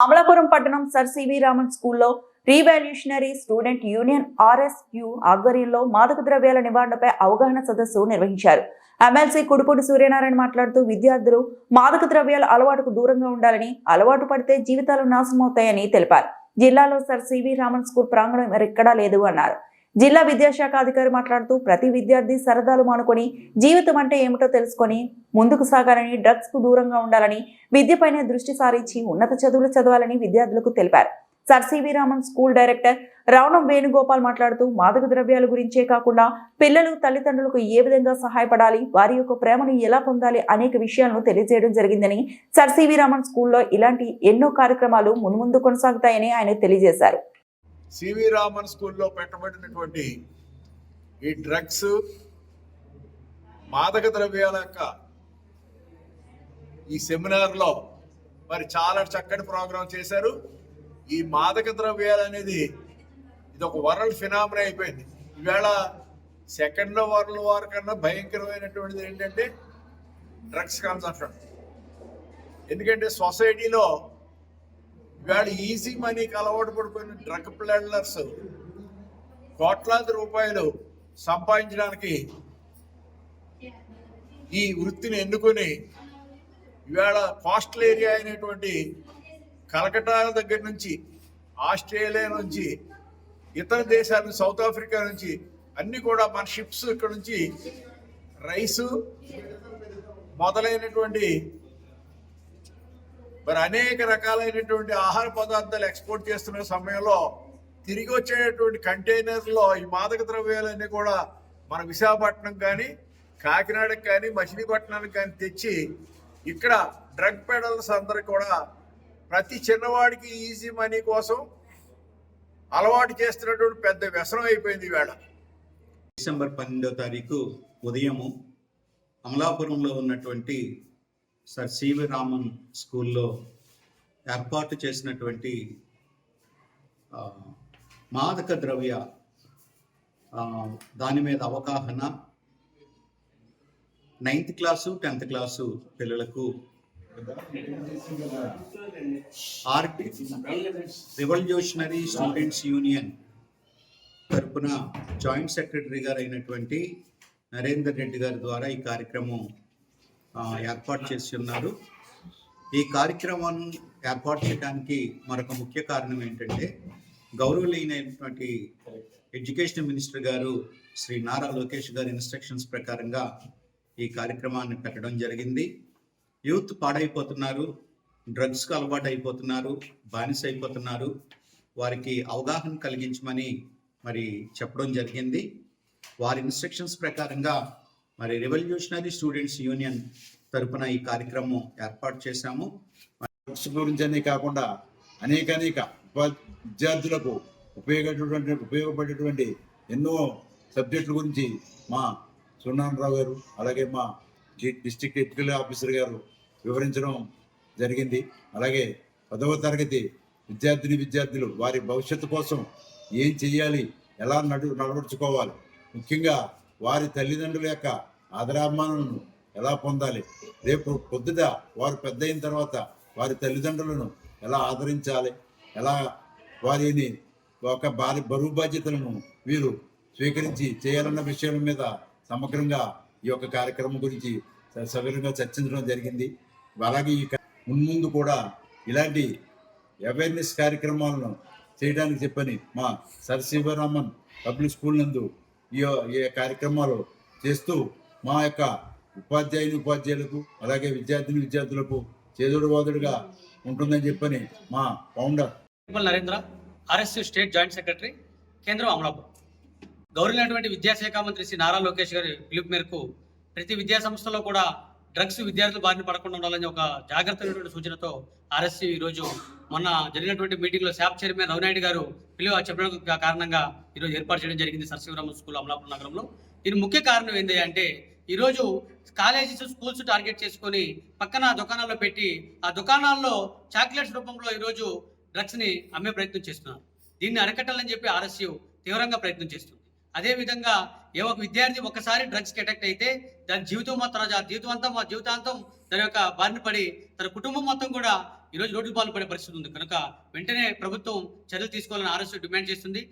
అమలాపురం పట్టణం sir C V Raman స్కూల్లో రీవాల్యూషనరీ student union RSU ఆధ్వర్యంలో మాదక ద్రవ్యాల నివారణపై అవగాహన సదస్సు నిర్వహించారు. ఎమ్మెల్సీ కుడుపూడి సూర్యనారాయణ మాట్లాడుతూ విద్యార్థులు మాదక ద్రవ్యాల అలవాటుకు దూరంగా ఉండాలని అలవాటు పడితే జీవితాలు నాశనమవుతాయని తెలిపారు. జిల్లాలో సర్ సివి రామన్ స్కూల్ ప్రాంగణం ఎక్కడా లేదు అన్నారు. జిల్లా విద్యాశాఖ అధికారి మాట్లాడుతూ ప్రతి విద్యార్థి సరదాలు మానుకొని జీవితం అంటే ఏమిటో తెలుసుకొని ముందుకు సాగాలని డ్రగ్స్కు దూరంగా ఉండాలని విద్యపైనే దృష్టి సారించి ఉన్నత చదువులు చదవాలని విద్యార్థులకు తెలిపారు. Sir C V Raman school director రావణం Venugopal మాట్లాడుతూ మాదక ద్రవ్యాల గురించే కాకుండా పిల్లలు తల్లిదండ్రులకు ఏ విధంగా సహాయపడాలి వారి యొక్క ప్రేమను ఎలా పొందాలి అనేక విషయాలను తెలియజేయడం జరిగిందని సర్ సివి రామన్ స్కూల్లో ఇలాంటి ఎన్నో కార్యక్రమాలు మున్ముందు కొనసాగుతాయని ఆయన తెలియజేశారు. సివి రామన్ స్కూల్లో పెట్టబడినటువంటి ఈ డ్రగ్స్ మాదక ద్రవ్యాల యొక్క ఈ సెమినార్లో మరి చాలా చక్కటి ప్రోగ్రాం చేశారు. ఈ మాదక ద్రవ్యాలు అనేది ఇది ఒక వరల్డ్ ఫినామినా అయిపోయింది. ఈవేళ సెకండ్ వరల్డ్ వార్ కన్నా భయంకరమైనటువంటిది ఏంటంటే డ్రగ్స్ కన్సంప్షన్ ఎందుకంటే సొసైటీలో వాడు ఈజీ మనీకి అలవాటు పడిపోయిన డ్రగ్ ప్లాండర్స్ కోట్లాది రూపాయలు సంపాదించడానికి ఈ వృత్తిని ఎన్నుకొని ఇవాళ కోస్టల్ ఏరియా అయినటువంటి కలకటా దగ్గర నుంచి ఆస్ట్రేలియా నుంచి ఇతర దేశాల నుంచి సౌత్ ఆఫ్రికా నుంచి అన్ని కూడా మన షిప్స్ ఇక్కడ నుంచి రైసు మొదలైనటువంటి మరి అనేక రకాలైనటువంటి ఆహార పదార్థాలు ఎక్స్పోర్ట్ చేస్తున్న సమయంలో తిరిగి వచ్చేటువంటి కంటైనర్లో ఈ మాదక ద్రవ్యాలన్నీ కూడా మన విశాఖపట్నం కానీ కాకినాడకి కానీ మచిలీపట్నానికి కానీ తెచ్చి ఇక్కడ డ్రగ్ పెడల్స్ అందరు కూడా ప్రతి చిన్నవాడికి ఈజీ మనీ కోసం అలవాటు చేస్తున్నటువంటి పెద్ద వ్యసనం అయిపోయింది ఈవేళ. డిసెంబర్ పన్నెండో తారీఖు ఉదయము అమలాపురంలో ఉన్నటువంటి సార్ సివి రామన్ స్కూల్లో ఏర్పాటు చేసినటువంటి మాదక ద్రవ్య దాని మీద అవగాహన నైన్త్ క్లాసు టెన్త్ క్లాసు పిల్లలకు ఆర్టి రివల్యూషనరీ స్టూడెంట్స్ యూనియన్ తరపున జాయింట్ సెక్రటరీ గారు అయినటువంటి నరేందర్ రెడ్డి గారి ద్వారా ఈ కార్యక్రమం ఏర్పాటు చేసి ఉన్నారు. ఈ కార్యక్రమం ఏర్పాటు చేయడానికి మరొక ముఖ్య కారణం ఏంటంటే గౌరవనీయమైనటువంటి ఎడ్యుకేషన్ మినిస్టర్ గారు శ్రీ నారా లోకేష్ గారి ఇన్స్ట్రక్షన్స్ ప్రకారంగా ఈ కార్యక్రమాన్ని పెట్టడం జరిగింది. యూత్ పాడైపోతున్నారు డ్రగ్స్కు అలవాటు అయిపోతున్నారు బానిస అయిపోతున్నారు. వారికి అవగాహన కలిగించమని మరి చెప్పడం జరిగింది. వారి ఇన్స్ట్రక్షన్స్ ప్రకారంగా మరి రెవల్యూషనరీ స్టూడెంట్స్ యూనియన్ తరపున ఈ కార్యక్రమం ఏర్పాటు చేశాము. గురించి గురించనే కాకుండా అనేక అనేక విద్యార్థులకు ఉపయోగపడేటువంటి ఉపయోగపడేటువంటి ఎన్నో సబ్జెక్టుల గురించి మా సున్నారావు గారు అలాగే మా డిస్టిక్ డిస్ట్రిక్ట్ ఆఫీసర్ గారు వివరించడం జరిగింది. అలాగే పదవ తరగతి విద్యార్థిని విద్యార్థులు వారి భవిష్యత్తు కోసం ఏం చేయాలి ఎలా నడు నడవడుచుకోవాలి ముఖ్యంగా వారి తల్లిదండ్రుల యొక్క ఆదరాభిమానులను ఎలా పొందాలి? రేపు పొద్దుట వారు పెద్ద అయిన తర్వాత వారి తల్లిదండ్రులను ఎలా ఆదరించాలి? ఎలా వారిని ఒక భారీ బరువు బాధ్యతలను వీరు స్వీకరించి చేయాలన్న విషయం మీద సమగ్రంగా ఈ యొక్క కార్యక్రమం గురించి స- సవివరంగా చర్చించడం జరిగింది. అలాగే ఈ మున్ముందు కూడా ఇలాంటి అవేర్నెస్ కార్యక్రమాలను చేయడానికి చెప్పని మా సర్ శివరామన్ పబ్లిక్ స్కూల్ నందు ఈ కార్యక్రమాలు చేస్తూ మా యొక్క ఉపాధ్యాయుని ఉపాధ్యాయులకు అలాగే విద్యార్థిని విద్యార్థులకు చేదోడు వాదుడుగా ఉంటుందని చెప్పని మా founder Narendra RSS state joint secretary కేంద్రం అమలాపురం. గౌరవైనటువంటి విద్యాశాఖ మంత్రి శ్రీ నారా లోకేష్ గారి పిలుపు మేరకు ప్రతి విద్యా సంస్థలో కూడా డ్రగ్స్ విద్యార్థులు బారిన పడకుండా ఉండాలని ఒక జాగ్రత్తమైనటువంటి సూచనతో ఆర్ఎస్యు ఈరోజు మొన్న జరిగినటువంటి మీటింగ్లో శాప్ చైర్మన్ రవినాయుడు గారు పిలువ చెప్పడం కారణంగా ఈరోజు ఏర్పాటు చేయడం జరిగింది సరశివరామ స్కూల్ అమలాపురం నగరంలో. దీని ముఖ్య కారణం ఏంటి అంటే ఈరోజు కాలేజెస్ స్కూల్స్ టార్గెట్ చేసుకొని పక్కన దుకాణాల్లో పెట్టి ఆ దుకాణాల్లో చాక్లెట్స్ రూపంలో ఈరోజు డ్రగ్స్ని అమ్మే ప్రయత్నం చేస్తున్నారు. దీన్ని అరికట్టాలని చెప్పి ఆర్ఎస్యు తీవ్రంగా ప్రయత్నం చేస్తుంది. అదేవిధంగా ఏ ఒక విద్యార్థి ఒకసారి డ్రగ్స్కి అటాక్ట్ అయితే దాని జీవితం మొత్తం తన జీవితం అంతా జీవితాంతం దాని యొక్క బారిన పడి తన కుటుంబం మొత్తం కూడా ఈరోజు రోడ్డు పాలు పడే పరిస్థితి ఉంది. కనుక వెంటనే ప్రభుత్వం చర్యలు తీసుకోవాలని ఆర్ఎస్ డిమాండ్ చేస్తుంది.